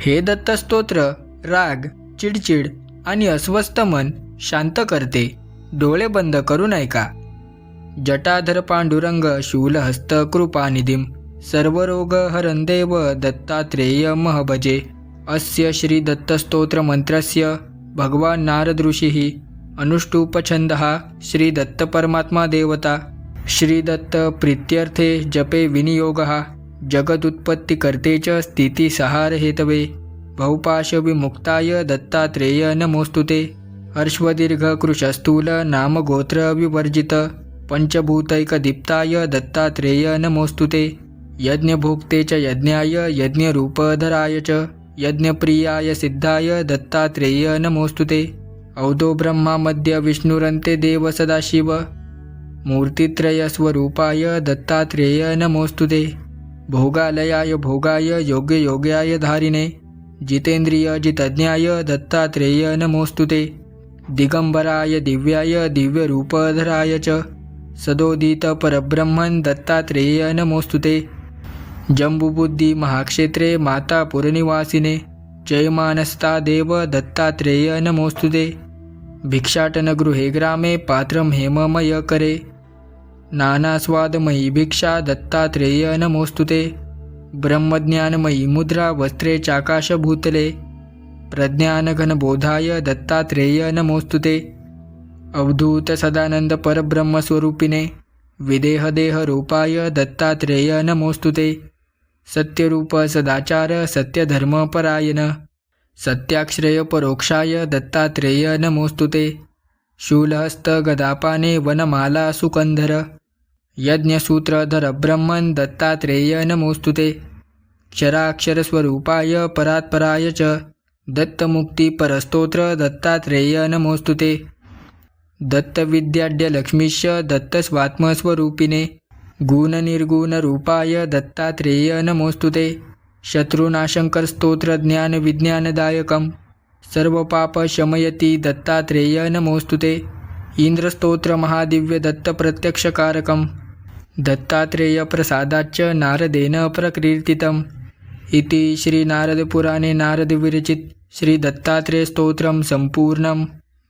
हे दत्तस्तोत्र राग चिडचिड आणि अस्वस्थ मन शांत करते. डोळे बंद करून ऐका जटाधर पांडुरंग शूलहस्त कृपानिधिं सर्वरोगहरं देव दत्तात्रेय महभजे. अस्य श्रीदत्तस्तोत्रमन्त्रस्य भगवान् श्री अनुष्टुपछन्दः श्रीदत्तपरमात्मा देवता. श्रीदत्तप्रीत्यर्थे जपे विनियोगः. जगदुत्पत्तिकर्ते च स्थितिसहारहेतवे। बहुपाशविमुक्ताय दत्तात्रेय नमोऽस्तु ते। हर्षवदीर्घकृशस्थूल नामगोत्रविवर्जित। पञ्चभूतैकदीप्ताय दत्तात्रेय नमोऽस्तु ते। यज्ञभोक्ते च यज्ञाय यज्ञरूपधराय च। यज्ञप्रियाय सिद्धाय दत्तात्रेय नमोऽस्तु ते। औदो ब्रह्मामध्य विष्णुरन्ते देव सदाशिव। मूर्तित्रयस्वरूपाय दत्तात्रेय नमोऽस्तु ते। भोगालयाय भोगाय योग्ययोग्याय धारिणे। जितेन्द्रियजितज्ञाय दत्तात्रेय नमोऽस्तु ते। दिगम्बराय दिव्याय दिव्यरूपधराय च। सदोदितपरब्रह्मन् दत्तात्रेय नमोऽस्तु ते। जम्बुबुद्धिमहाक्षेत्रे मातापुरनिवासिने जयमानस्ता देव दत्तात्रेय नमोऽस्तु ते। भिक्षाटनगृहे ग्रामे पात्रं हेममय करे। नानास्वादमयी भिक्षा दत्तात्रेय नमोस्तुते ब्रह्मज्ञानमयी मुद्रा वस्त्रे चाकाशभूतले। प्रज्ञानघनबोधाय दत्तात्रेय नमोस्तुते अवधूत सदानंद अवधूतसदानन्दपरब्रह्मस्वरूपिणे विदेहदेहरूपाय दत्तात्रेय नमोस्तुते सत्यरूप सदाचार सत्यधर्मपरायण। सत्याश्रयपरोक्षाय दत्तात्रेय नमोस्तुते शूलहस्त शूलहस्तगदापाने वनमाला सुकंधर यज्ञसूत्रधर ब्रह्मन दत्तात्रेय नमोस्तुते क्षराक्षरस्वरूपाय परात्पराय च। दत्तमुक्तिपरस्तोत्र दत्तात्रेय नमोस्तुते दत्तविद्याढ्यलक्ष्मीश दत्तस्वात्मस्वरूपिणे। गुणनिर्गुणरूपाय दत्तात्रेय नमोस्तुते शत्रुनाशङ्करस्तोत्रज्ञानविज्ञानदायकं सर्व पाप सर्वपापशमयति दत्तात्रेय नमोऽस्तु ते। इन्द्रस्तोत्रमहादिव्यदत्तप्रत्यक्षकारकं दत्तात्रेयप्रसादाच्च नारदेन प्रकीर्तितम्। इति श्रीनारदपुराणे नारदविरचित। श्रीदत्तात्रेयस्तोत्रं सम्पूर्णम्।